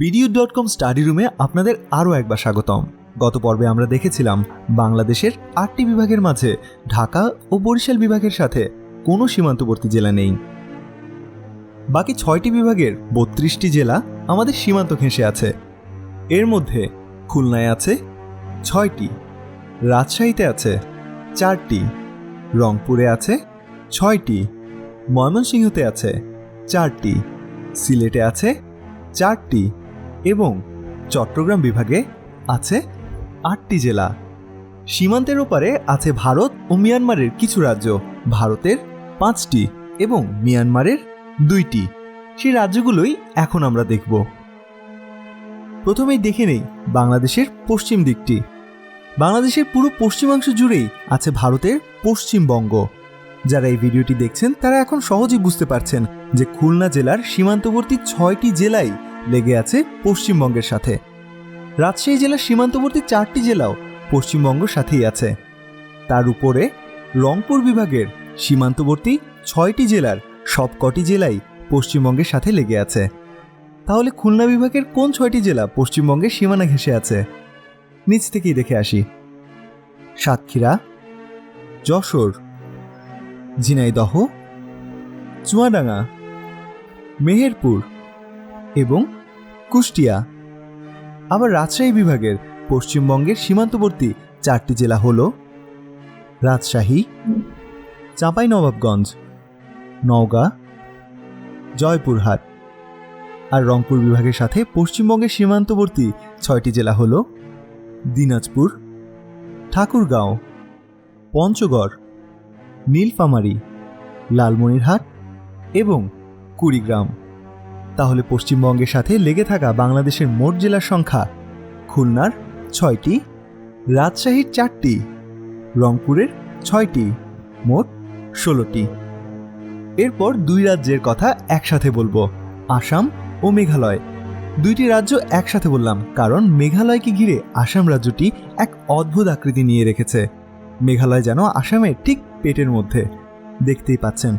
বিডিউ dot কম study রুমে আপনাদের আরও একবার স্বাগতম। গত পর্বে আমরা দেখেছিলাম বাংলাদেশের আটটি বিভাগের মাঝে ঢাকা ও বরিশাল বিভাগের সাথে কোনো সীমান্তবর্তী জেলা নেই। বাকি ছয়টি বিভাগের বত্রিশটি জেলা আমাদের সীমান্ত ঘেঁষে আছে। এর মধ্যে খুলনায় আছে ছয়টি, রাজশাহীতে আছে চারটি, রংপুরে আছে ছয়টি, ময়মনসিংহতে আছে চারটি, সিলেটে আছে চারটি এবং চট্টগ্রাম বিভাগে আছে আটটি জেলা। সীমান্তের ওপারে আছে ভারত ও মিয়ানমারের কিছু রাজ্য। ভারতের পাঁচটি এবং মিয়ানমারের দুইটি। সেই রাজ্যগুলোই এখন আমরা দেখব। প্রথমেই দেখে নেই বাংলাদেশের পশ্চিম দিকটি। বাংলাদেশের পুরো পশ্চিমাংশ জুড়েই আছে ভারতের পশ্চিমবঙ্গ। যারা এই ভিডিওটি দেখছেন, তারা এখন সহজেই বুঝতে পারছেন যে খুলনা জেলার সীমান্তবর্তী ছয়টি জেলাই লেগে আছে পশ্চিমবঙ্গের সাথে। রাজশাহী জেলার সীমান্তবর্তী চারটি জেলাও পশ্চিমবঙ্গের সাথেই আছে। তার উপরে রংপুর বিভাগের সীমান্তবর্তী ছয়টি জেলার সবকটি জেলাই পশ্চিমবঙ্গের সাথে লেগে আছে। তাহলে খুলনা বিভাগের কোন ছয়টি জেলা পশ্চিমবঙ্গের সীমানা ঘেঁষে আছে? নিচ থেকেই দেখে আসি। সাতক্ষীরা, যশোর, ঝিনাইদহ, চুয়াডাঙ্গা, মেহেরপুর এবং কুষ্টিয়া। আবার রাজশাহী বিভাগের পশ্চিমবঙ্গের সীমান্তবর্তী চারটি জেলা হল রাজশাহী, চাঁপাইনবাবগঞ্জ, নওগাঁ, জয়পুরহাট আর রংপুর বিভাগের সাথে পশ্চিমবঙ্গের সীমান্তবর্তী ছয়টি জেলা হল দিনাজপুর, ঠাকুরগাঁও, পঞ্চগড়, নীলফামারী, লালমনিরহাট এবং কুড়িগ্রাম। তাহলে পশ্চিমবঙ্গের সাথে লেগে থাকা বাংলাদেশের মোট জেলার সংখ্যা খুলনার ছয়টি, রাজশাহীর চারটি, রংপুরের ছয়টি, মোট ষোলোটি। এরপর দুই রাজ্যের কথা একসাথে বলব, আসাম ও মেঘালয়। দুইটি রাজ্য একসাথে বললাম, কারণ মেঘালয়কে ঘিরে আসাম রাজ্যটি এক অদ্ভুত আকৃতি নিয়ে রেখেছে। মেঘালয় যেন আসামের ঠিক পেটের মধ্যে, দেখতেই পাচ্ছেন।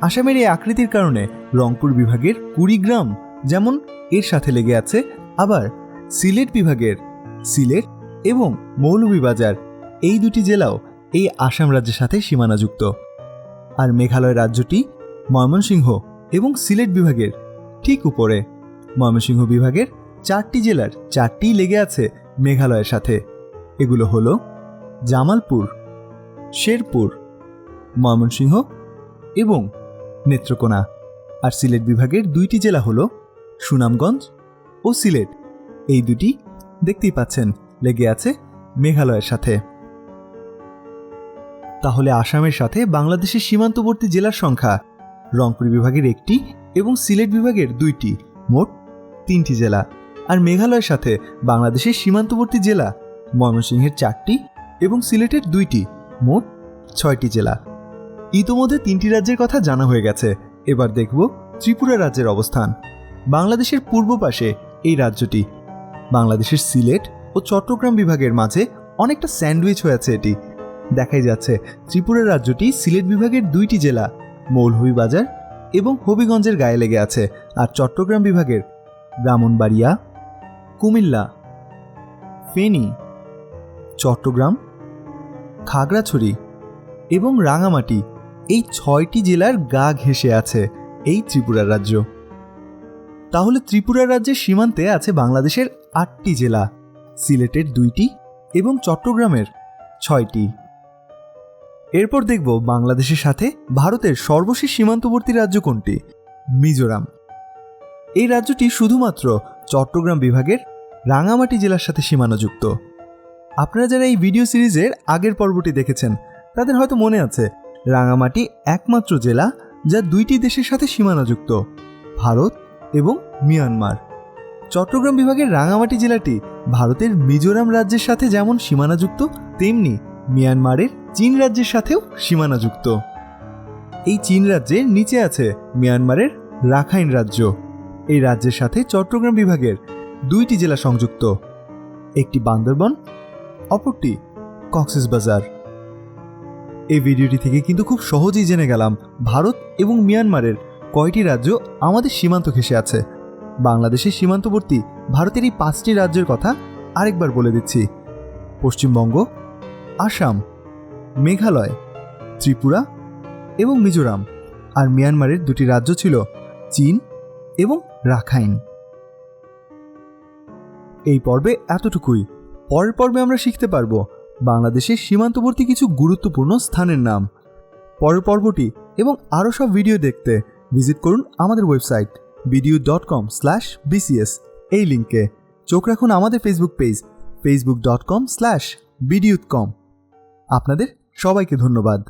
আসামের এই আকৃতির কারণে রংপুর বিভাগের কুড়িগ্রাম যেমন এর সাথে লেগে আছে, আবার সিলেট বিভাগের সিলেট এবং মৌলভীবাজার, এই দুটি জেলাও এই আসাম রাজ্যের সাথে সীমানাযুক্ত। আর মেঘালয় রাজ্যটি ময়মনসিংহ এবং সিলেট বিভাগের ঠিক উপরে। ময়মনসিংহ বিভাগের চারটি জেলার চারটিই লেগে আছে মেঘালয়ের সাথে। এগুলো হলো জামালপুর, শেরপুর, ময়মনসিংহ এবং নেত্রকোনা আর সিলেট বিভাগের দুইটি জেলা হলো সুনামগঞ্জ ও সিলেট। এই দুটি দেখতেই পাচ্ছেন, লেগে আছে মেঘালয়ের সাথে। তাহলে আসামের সাথে বাংলাদেশের সীমান্তবর্তী জেলার সংখ্যা, রংপুর বিভাগের একটি এবং সিলেট বিভাগের দুইটি, মোট তিনটি জেলা। আর মেঘালয়ের সাথে বাংলাদেশের সীমান্তবর্তী জেলা, ময়মনসিংহের চারটি এবং সিলেটের দুইটি, মোট ছয়টি জেলা। ইতোমধ্যে তিনটি রাজ্যের কথা জানা হয়ে গেছে। এবার দেখব ত্রিপুরা রাজ্যের অবস্থান। বাংলাদেশের পূর্ব পাশে এই রাজ্যটি। বাংলাদেশের সিলেট ও চট্টগ্রাম বিভাগের মাঝে অনেকটা স্যান্ডউইচ হয়ে আছে এটি। দেখাই যাচ্ছে ত্রিপুরা রাজ্যটি সিলেট বিভাগের দুইটি জেলা মৌলভীবাজার এবং হবিগঞ্জের গায়ে লেগে আছে আর চট্টগ্রাম বিভাগের ব্রাহ্মণবাড়িয়া, কুমিল্লা, ফেনী, চট্টগ্রাম, খাগড়াছড়ি এবং রাঙামাটি এই ছয়টি জেলার গা ঘেঁষে আছে এই ত্রিপুরা রাজ্য। তাহলে ত্রিপুরা রাজ্যের সীমান্তে আছে বাংলাদেশের আটটি জেলা, সিলেটের দুইটি এবং চট্টগ্রামের ছয়টি। এরপর দেখব বাংলাদেশের সাথে ভারতের সর্বশেষ সীমান্তবর্তী রাজ্য কোনটি? মিজোরাম। এই রাজ্যটি শুধুমাত্র চট্টগ্রাম বিভাগের রাঙামাটি জেলার সাথে সীমানাযুক্ত। আপনারা যারা এই ভিডিও সিরিজের আগের পর্বটি দেখেছেন, তাদের হয়তো মনে আছে রাঙামাটি একমাত্র জেলা যা দুইটি দেশের সাথে সীমানাযুক্ত, ভারত এবং মিয়ানমার। চট্টগ্রাম বিভাগের রাঙামাটি জেলাটি ভারতের মিজোরাম রাজ্যের সাথে যেমন সীমানাযুক্ত, তেমনি মিয়ানমারের চীন রাজ্যের সাথেও সীমানাযুক্ত। এই চীন রাজ্যের নিচে আছে মিয়ানমারের রাখাইন রাজ্য। এই রাজ্যের সাথে চট্টগ্রাম বিভাগের দুইটি জেলা সংযুক্ত। একটি বান্দরবন, অপরটি কক্সবাজার এই ভিডিওটি থেকে কিন্তু খুব সহজেই জেনে গেলাম ভারত এবং মিয়ানমারের কয়টি রাজ্য আমাদের সীমান্ত ঘেঁষে আছে। বাংলাদেশের সীমান্তবর্তী ভারতের এই পাঁচটি রাজ্যের কথা আরেকবার বলে দিচ্ছি। পশ্চিমবঙ্গ, আসাম, মেঘালয়, ত্রিপুরা এবং মিজোরাম। আর মিয়ানমারের দুটি রাজ্য ছিল চীন এবং রাখাইন। এই পর্বে এতটুকুই। পরের পর্বে আমরা শিখতে পারব বাংলাদেশের সীমান্তবর্তী কিছু গুরুত্বপূর্ণ স্থানের নাম। পরের পর্বটি এবং আরও সব ভিডিও দেখতে ভিজিট করুন আমাদের website বিডিউ dot com slash BCS এই লিঙ্কে চোখ রাখুন আমাদের Facebook page Facebook dot com slash বিডিউৎ com আপনাদের সবাইকে ধন্যবাদ।